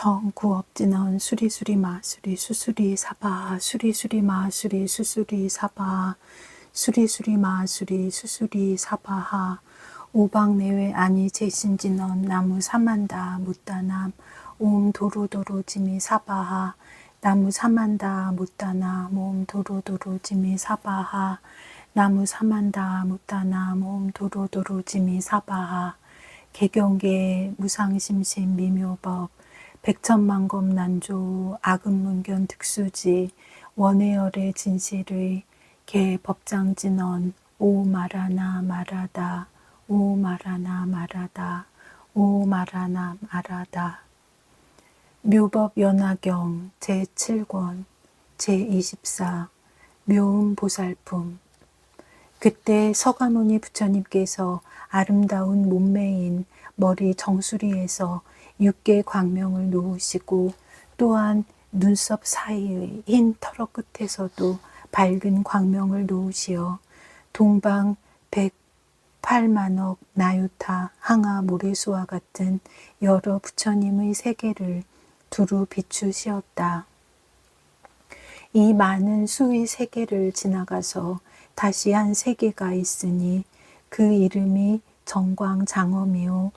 정구업진원 수리수리 마수리 수수리 사바 수리수리 마수리 수수리 사바 수리수리 마수리 수수리 사바하. 오방 내외 아니 제신진원 나무 사만다 무따남. 옴 도로도로 지미 사바하. 나무 사만다 무따나 몸 도로도로 지미 사바하. 나무 사만다 무따나 몸 도로도로 지미 사바하. 개경계 무상심심 미묘법 백천만검 난조 악음문견 득수지 원해열의 진실의 개 법장진언 오 말하나 말하다 오 말하나 말하다 오 말하나 말하다. 묘법 연화경 제7권 제24 묘음 보살품. 그때 서가모니 부처님께서 아름다운 몸매인 머리 정수리에서 육계 광명을 놓으시고 또한 눈썹 사이의 흰 털어 끝에서도 밝은 광명을 놓으시어 동방 108만억 나유타 항아 모래수와 같은 여러 부처님의 세계를 두루 비추시었다. 이 많은 수의 세계를 지나가서 다시 한 세계가 있으니 그 이름이 정광장엄이요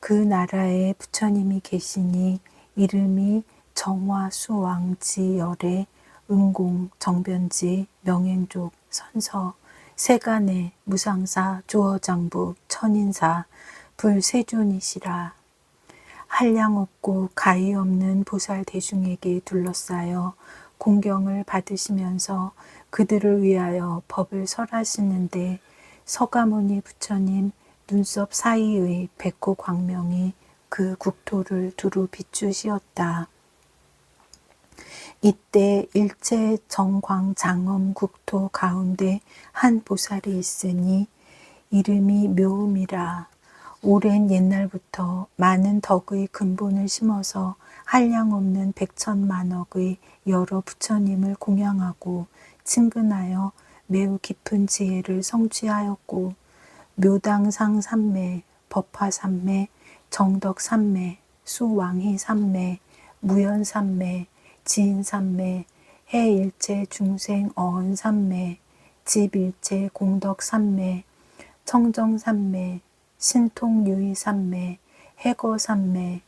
그 나라에 부처님이 계시니 이름이 정화수왕지열의 은공 정변지 명행족 선서 세간의 무상사 조어장부 천인사 불세존이시라. 한량 없고 가히 없는 보살 대중에게 둘러싸여 공경을 받으시면서 그들을 위하여 법을 설하시는데 서가모니 부처님 눈썹 사이의 백호 광명이 그 국토를 두루 비추시었다. 이때 일체 정광 장엄 국토 가운데 한 보살이 있으니 이름이 묘음이라 오랜 옛날부터 많은 덕의 근본을 심어서 한량없는 백천만억의 여러 부처님을 공양하고 친근하여 매우 깊은 지혜를 성취하였고 묘당상 삼매, 법화 삼매, 정덕 삼매, 수왕희 삼매, 무연 삼매, 지인 삼매, 해일체 중생 어언 삼매, 집일체 공덕 삼매, 청정 삼매, 신통 유의 삼매, 해거 삼매,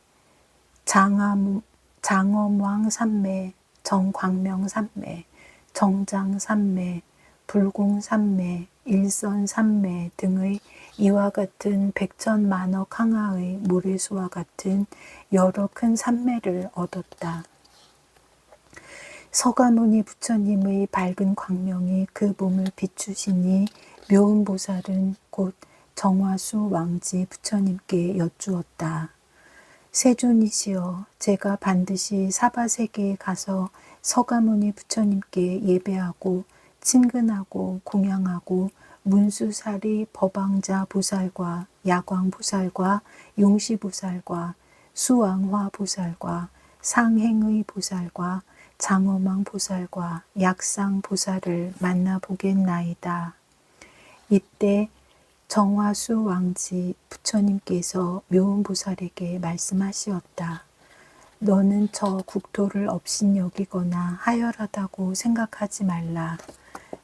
장암, 장엄왕 삼매, 정광명 삼매, 정장 삼매, 불공 삼매, 일선 삼매 등의 이와 같은 백천만억 항하의 모래수와 같은 여러 큰 삼매를 얻었다. 서가모니 부처님의 밝은 광명이 그 몸을 비추시니 묘음보살은 곧 정화수 왕지 부처님께 여쭈었다. 세존이시여 제가 반드시 사바세계에 가서 서가모니 부처님께 예배하고 친근하고 공양하고 문수사리 법왕자 보살과 야광 보살과 용시 보살과 수왕화 보살과 상행의 보살과 장어망 보살과 약상 보살을 만나보겠나이다. 이때 정화수 왕지 부처님께서 묘운 보살에게 말씀하시었다. 너는 저 국토를 업신여기거나 하열하다고 생각하지 말라.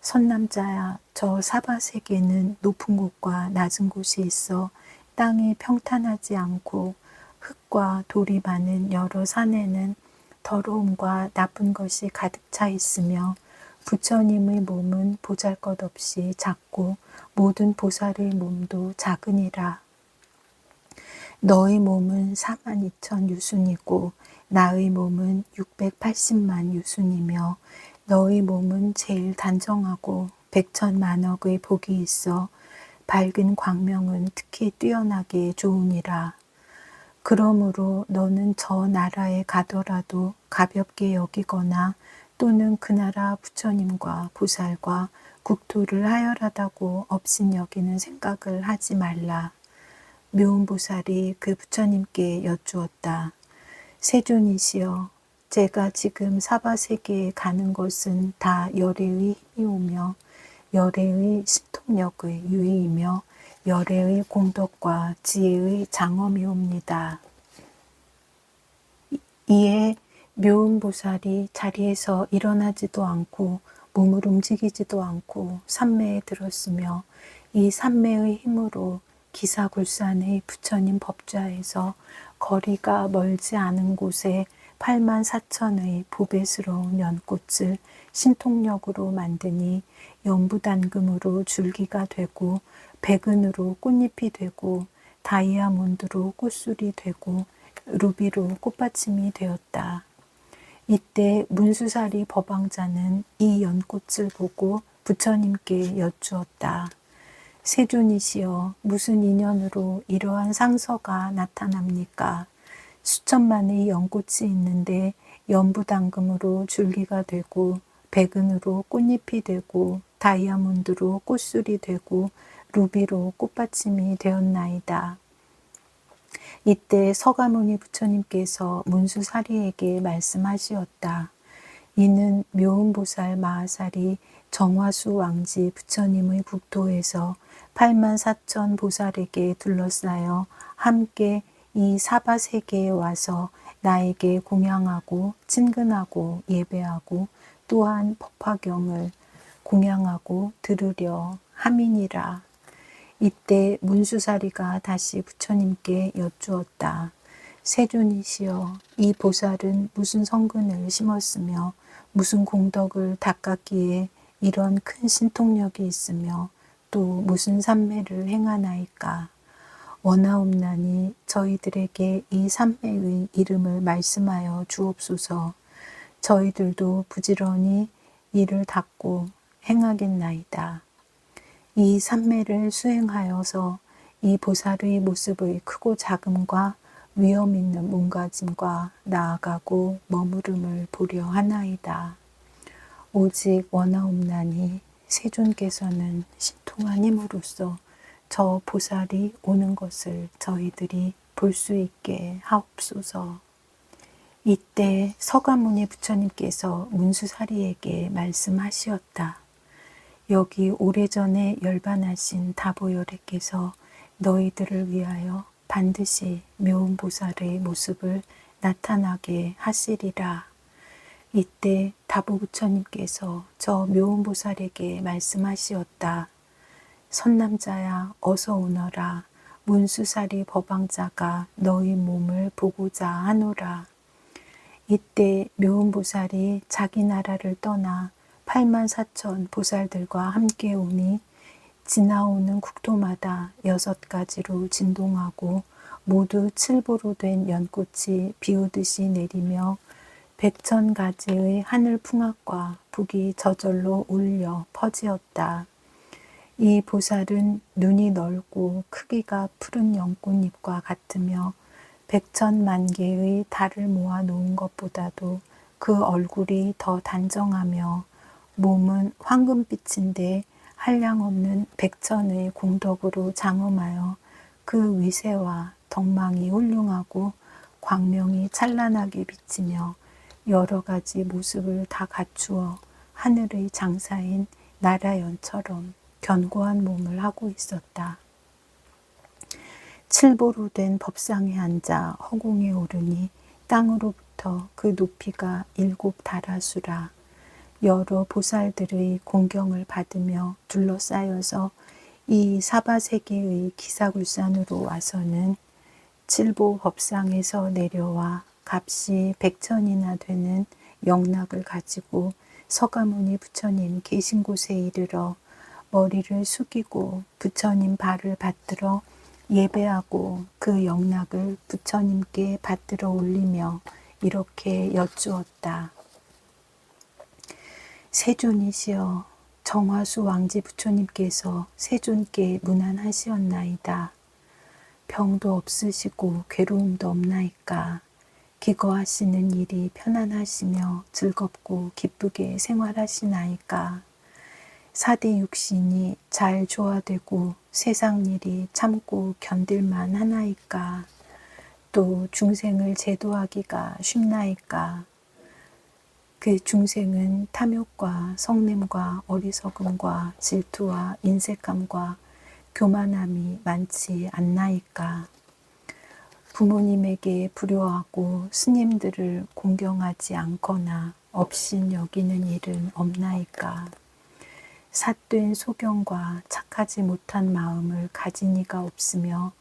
선남자야, 저 사바세계는 높은 곳과 낮은 곳이 있어 땅이 평탄하지 않고 흙과 돌이 많은 여러 산에는 더러움과 나쁜 것이 가득 차 있으며 부처님의 몸은 보잘것없이 작고 모든 보살의 몸도 작으니라. 너의 몸은 4만 2천 유순이고 나의 몸은 680만 유순이며 너의 몸은 제일 단정하고 백천만억의 복이 있어 밝은 광명은 특히 뛰어나게 좋으니라. 그러므로 너는 저 나라에 가더라도 가볍게 여기거나 또는 그 나라 부처님과 보살과 국토를 하열하다고 업신 여기는 생각을 하지 말라. 묘운보살이 그 부처님께 여쭈었다. 세존이시여, 제가 지금 사바 세계에 가는 것은 다 열애의 힘이 오며 열애의 신통력의 유의이며 열애의 공덕과 지혜의 장엄이옵니다. 이에 묘은 보살이 자리에서 일어나지도 않고 몸을 움직이지도 않고 산매에 들었으며 이 산매의 힘으로 기사굴산의 부처님 법좌에서 거리가 멀지 않은 곳에 8만 4천의 보배스러운 연꽃을 신통력으로 만드니 연부단금으로 줄기가 되고 백은으로 꽃잎이 되고 다이아몬드로 꽃술이 되고 루비로 꽃받침이 되었다. 이때 문수사리 법왕자는 이 연꽃을 보고 부처님께 여쭈었다. 세존이시여 무슨 인연으로 이러한 상서가 나타납니까? 수천만의 연꽃이 있는데 연부당금으로 줄기가 되고 백은으로 꽃잎이 되고 다이아몬드로 꽃술이 되고 루비로 꽃받침이 되었나이다. 이때 서가모니 부처님께서 문수사리에게 말씀하시었다. 이는 묘은보살 마하살이 정화수 왕지 부처님의 국토에서 8만 4천 보살에게 둘러싸여 함께 이 사바 세계에 와서 나에게 공양하고 친근하고 예배하고 또한 법화경을 공양하고 들으려 함이니라. 이때 문수사리가 다시 부처님께 여쭈었다. 세존이시여, 이 보살은 무슨 성근을 심었으며 무슨 공덕을 닦았기에 이런 큰 신통력이 있으며 또 무슨 삼매를 행하나이까. 원하옵나니 저희들에게 이 삼매의 이름을 말씀하여 주옵소서. 저희들도 부지런히 이를 닦고 행하겠나이다. 이 삼매를 수행하여서 이 보살의 모습의 크고 작음과 위험 있는 몸가짐과 나아가고 머무름을 보려 하나이다. 오직 원하옵나니 세존께서는 신통한 힘으로써 저 보살이 오는 것을 저희들이 볼 수 있게 하옵소서. 이때 서가모니 부처님께서 문수사리에게 말씀하시었다. 여기 오래전에 열반하신 다보열애께서 너희들을 위하여 반드시 묘은보살의 모습을 나타나게 하시리라. 이때 다보 부처님께서 저 묘은보살에게 말씀하시었다. 선남자야 어서 오너라. 문수사리 법왕자가 너희 몸을 보고자 하노라. 이때 묘은보살이 자기 나라를 떠나 8만 4천 보살들과 함께 오니 지나오는 국토마다 여섯 가지로 진동하고 모두 칠보로 된 연꽃이 비오듯이 내리며 백천 가지의 하늘 풍악과 북이 저절로 울려 퍼지었다. 이 보살은 눈이 넓고 크기가 푸른 연꽃잎과 같으며 백천만 개의 달을 모아 놓은 것보다도 그 얼굴이 더 단정하며 몸은 황금빛인데 한량없는 백천의 공덕으로 장엄하여 그 위세와 덕망이 훌륭하고 광명이 찬란하게 비치며 여러 가지 모습을 다 갖추어 하늘의 장사인 나라연처럼 견고한 몸을 하고 있었다. 칠보로 된 법상에 앉아 허공에 오르니 땅으로부터 그 높이가 일곱 다라수라 여러 보살들의 공경을 받으며 둘러싸여서 이 사바세계의 기사굴산으로 와서는 칠보 법상에서 내려와 값이 백천이나 되는 영락을 가지고 서가모니 부처님 계신 곳에 이르러 머리를 숙이고 부처님 발을 받들어 예배하고 그 영락을 부처님께 받들어 올리며 이렇게 여쭈었다. 세존이시여 정화수 왕지 부처님께서 세존께 문안하시었나이다. 병도 없으시고 괴로움도 없나이까. 기거하시는 일이 편안하시며 즐겁고 기쁘게 생활하시나이까. 사대 육신이 잘 조화되고 세상 일이 참고 견딜만 하나이까. 또 중생을 제도하기가 쉽나이까. 그 중생은 탐욕과 성냄과 어리석음과 질투와 인색함과 교만함이 많지 않나이까. 부모님에게 불효하고 스님들을 공경하지 않거나 업신 여기는 일은 없나이까. 삿된 소경과 착하지 못한 마음을 가진 이가 없으며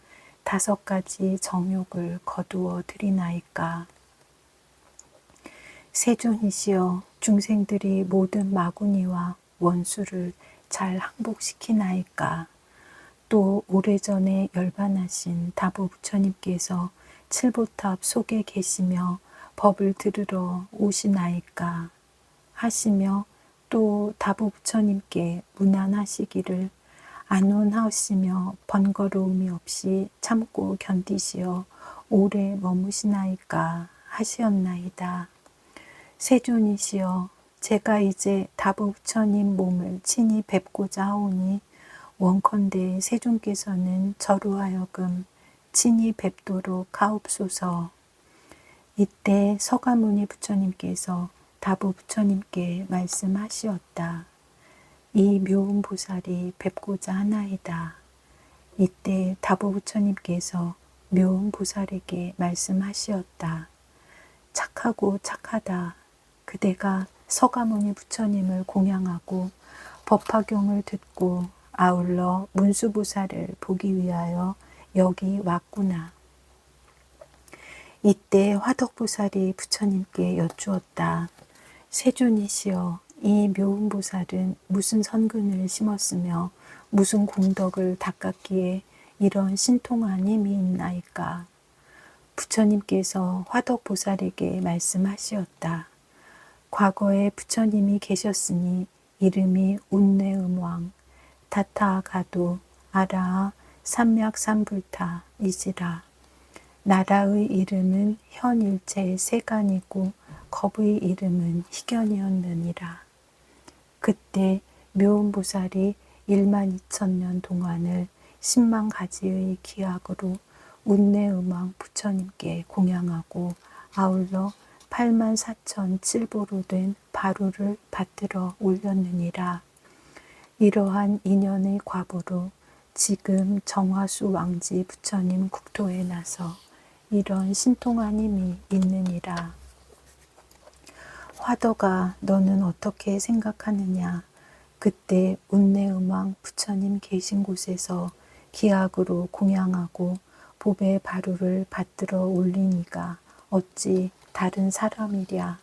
다섯 가지 정욕을 거두어 드리나이까. 세존이시여 중생들이 모든 마구니와 원수를 잘 항복시키나이까. 또 오래전에 열반하신 다보 부처님께서 칠보탑 속에 계시며 법을 들으러 오시나이까 하시며 또 다보 부처님께 문안하시기를 안온하시며 번거로움이 없이 참고 견디시어 오래 머무시나이까 하시었나이다. 세존이시여 제가 이제 다보 부처님 몸을 친히 뵙고자 하오니 원컨대 세존께서는 저로 하여금 친히 뵙도록 하옵소서. 이때 서가모니 부처님께서 다보 부처님께 말씀하시었다. 이 묘운 보살이 뵙고자 하나이다. 이때 다보 부처님께서 묘운 보살에게 말씀하시었다. 착하고 착하다. 그대가 서가모니 부처님을 공양하고 법화경을 듣고 아울러 문수보살을 보기 위하여 여기 왔구나. 이때 화덕보살이 부처님께 여쭈었다. 세존이시여, 이 묘운보살은 무슨 선근을 심었으며 무슨 공덕을 닦았기에 이런 신통한 힘이 있나이까. 부처님께서 화덕보살에게 말씀하시었다. 과거에 부처님이 계셨으니 이름이 운내음왕, 다타가도 아라 삼맥삼불타 이지라 나라의 이름은 현일체 세간이고 겁의 이름은 희견이었느니라. 그때 묘운보살이 1만 2천 년 동안을 10만 가지의 기약으로 운내음왕 부처님께 공양하고 아울러 8만 4천 칠보로 된 바루를 받들어 올렸느니라. 이러한 인연의 과보로 지금 정화수 왕지 부처님 국토에 나서 이런 신통한 힘이 있느니라. 화더가 너는 어떻게 생각하느냐? 그때 운내음왕 부처님 계신 곳에서 기약으로 공양하고 보배 바루를 받들어 올리니가 어찌 다른 사람이랴.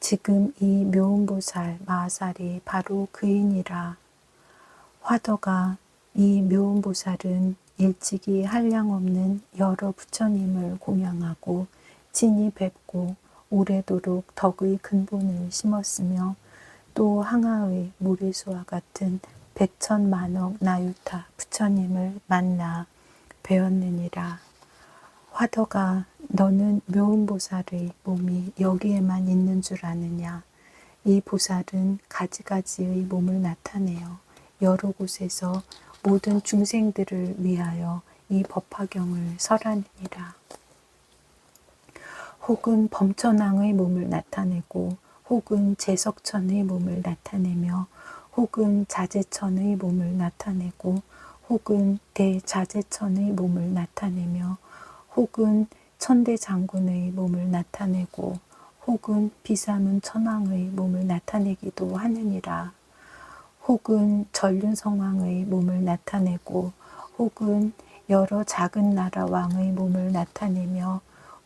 지금 이 묘운보살 마살이 바로 그이니라. 화더가 이 묘운보살은 일찍이 한량없는 여러 부처님을 공양하고 진이 뵙고 오래도록 덕의 근본을 심었으며 또 항아의 모래수와 같은 백천만억 나유타 부처님을 만나 배웠느니라. 화더가 너는 묘운보살의 몸이 여기에만 있는 줄 아느냐. 이 보살은 가지가지의 몸을 나타내어 여러 곳에서 모든 중생들을 위하여 이 법화경을 설하느니라. 혹은 범천왕의 몸을 나타내고 혹은 제석천의 몸을 나타내며 혹은 자제천의 몸을 나타내고 혹은 대자제천의 몸을 나타내며 혹은 천대 장군의 몸을 나타내고 혹은 비사문 천왕의 몸을 나타내기도 하느니라. 혹은 전륜성왕의 몸을 나타내고 혹은 여러 작은 나라 왕의 몸을 나타내며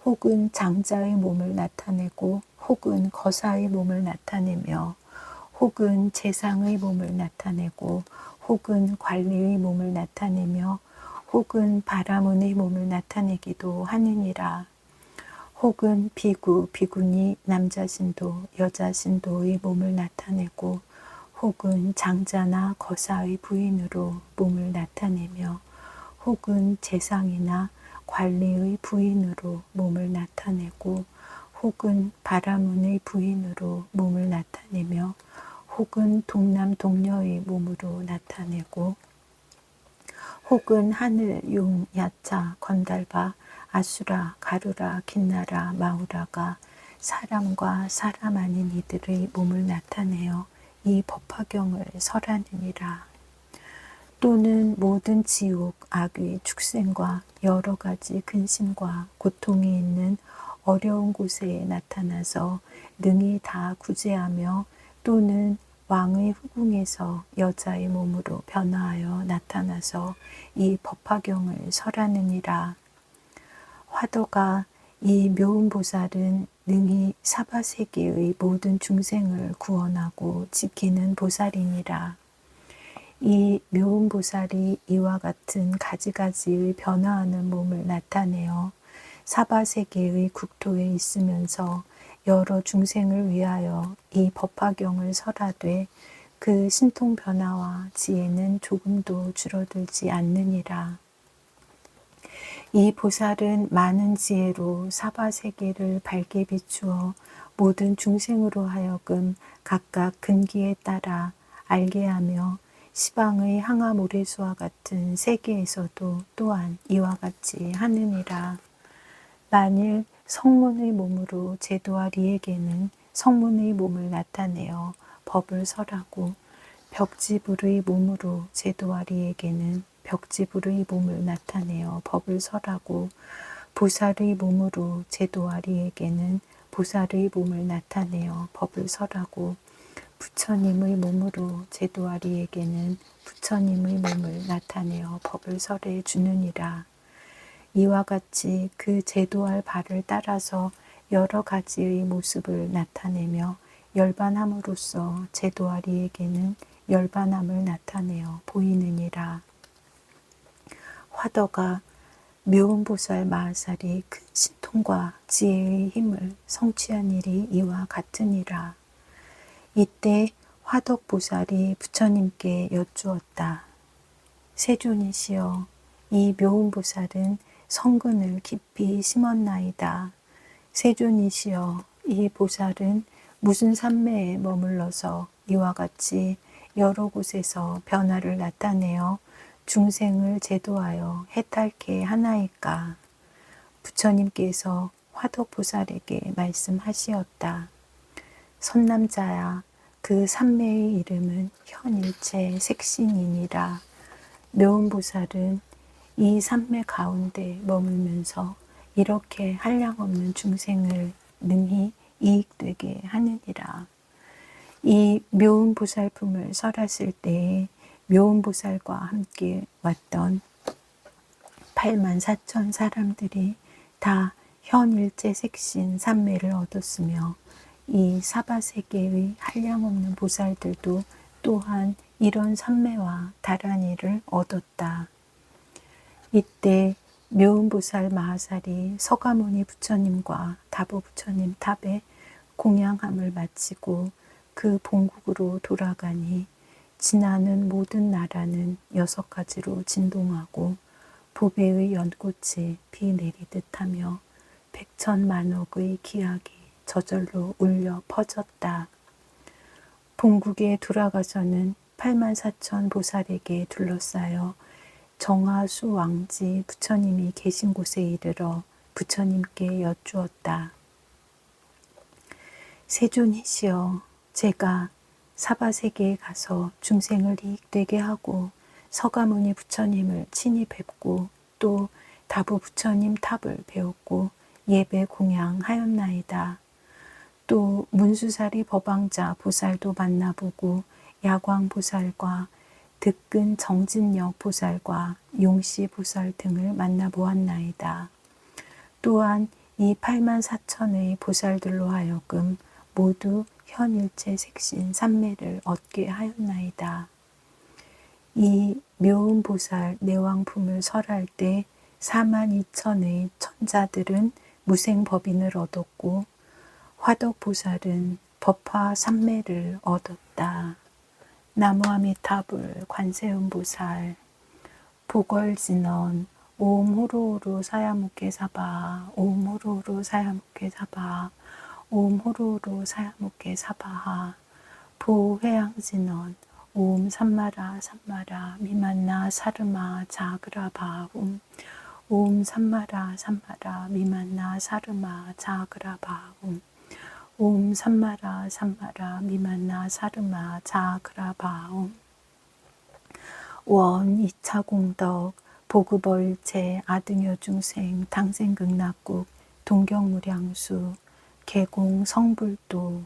혹은 장자의 몸을 나타내고 혹은 거사의 몸을 나타내며 혹은 재상의 몸을 나타내고 혹은 관리의 몸을 나타내며 혹은 바라문의 몸을 나타내기도 하느니라. 혹은 비구, 비구니 남자 신도 여자 신도의 몸을 나타내고 혹은 장자나 거사의 부인으로 몸을 나타내며 혹은 재상이나 관리의 부인으로 몸을 나타내고 혹은 바라문의 부인으로 몸을 나타내며 혹은 동남 동녀의 몸으로 나타내고 혹은 하늘, 용, 야차, 건달바, 아수라, 가루라, 긴나라, 마우라가 사람과 사람 아닌 이들의 몸을 나타내어 이 법화경을 설하느니라. 또는 모든 지옥, 악의 축생과 여러 가지 근심과 고통이 있는 어려운 곳에 나타나서 능히 다 구제하며 또는 왕의 후궁에서 여자의 몸으로 변화하여 나타나서 이 법화경을 설하느니라. 화도가 이 묘운 보살은 능히 사바세계의 모든 중생을 구원하고 지키는 보살이니라. 이 묘운 보살이 이와 같은 가지가지의 변화하는 몸을 나타내어 사바세계의 국토에 있으면서 여러 중생을 위하여 이 법화경을 설하되 그 신통 변화와 지혜는 조금도 줄어들지 않느니라. 이 보살은 많은 지혜로 사바세계를 밝게 비추어 모든 중생으로 하여금 각각 근기에 따라 알게 하며 시방의 항아 모래수와 같은 세계에서도 또한 이와 같이 하느니라. 만일 성문의 몸으로 제도하리에게는 성문의 몸을 나타내어 법을 설하고 벽지불의 몸으로 제도하리에게는 벽지불의 몸을 나타내어 법을 설하고 보살의 몸으로 제도하리에게는 보살의 몸을 나타내어 법을 설하고 부처님의 몸으로 제도하리에게는 부처님의 몸을 나타내어 법을 설해 주느니라. 이와 같이 그 제도할 바를 따라서 여러 가지의 모습을 나타내며 열반함으로써 제도하리에게는 열반함을 나타내어 보이느니라. 화더가 묘운보살 마하살이 큰 신통과 지혜의 힘을 성취한 일이 이와 같으니라. 이때 화덕보살이 부처님께 여쭈었다. 세존이시여, 이 묘운보살은 성근을 깊이 심었나이다. 세존이시여 이 보살은 무슨 산매에 머물러서 이와 같이 여러 곳에서 변화를 나타내어 중생을 제도하여 해탈케 하나이까. 부처님께서 화덕보살에게 말씀하시었다. 선남자야, 그 산매의 이름은 현일체 색신이니라. 묘운보살은 이 산매 가운데 머물면서 이렇게 한량없는 중생을 능히 이익되게 하느니라. 이 묘운 보살품을 설했을 때에 묘운 보살과 함께 왔던 8만 4천 사람들이 다 현일제 색신 산매를 얻었으며 이 사바세계의 한량없는 보살들도 또한 이런 산매와 다란이를 얻었다. 이때 묘운보살 마하살이 서가모니 부처님과 다보 부처님 탑에 공양함을 마치고 그 본국으로 돌아가니 지나는 모든 나라는 여섯 가지로 진동하고 보배의 연꽃이 비 내리듯 하며 백천만억의 기약이 저절로 울려 퍼졌다. 본국에 돌아가서는 8만 4천 보살에게 둘러싸여 정화수 왕지 부처님이 계신 곳에 이르러 부처님께 여쭈었다. 세존이시여, 제가 사바세계에 가서 중생을 이익되게 하고 서가모니 부처님을 친히 뵙고 또 다부 부처님 탑을 배웠고 예배 공양하였나이다. 또 문수사리 법왕자 보살도 만나보고 야광 보살과 득근 정진역 보살과 용시 보살 등을 만나보았나이다. 또한 이 8만 4천의 보살들로 하여금 모두 현일체 색신 삼매를 얻게 하였나이다. 이 묘운 보살 내왕품을 설할 때 4만 2천의 천자들은 무생법인을 얻었고 화덕 보살은 법화 삼매를 얻었다. 나무아미타불 관세음보살. 보걸진원 오음호로로 사야묵게 사바 오음호로로 사야묵게 사바 오음호로로 사야묵게 사바하 보회양진원 오음 삼마라 삼마라 미만나 사르마 자그라바움 오음 삼마라 삼마라 미만나 사르마 자그라바움 옴 삼마라 삼마라 미만나 사르마 자그라바옴. 원 이차 공덕 보급월제 아등여 중생 당생극락국 동경무량수 개공 성불도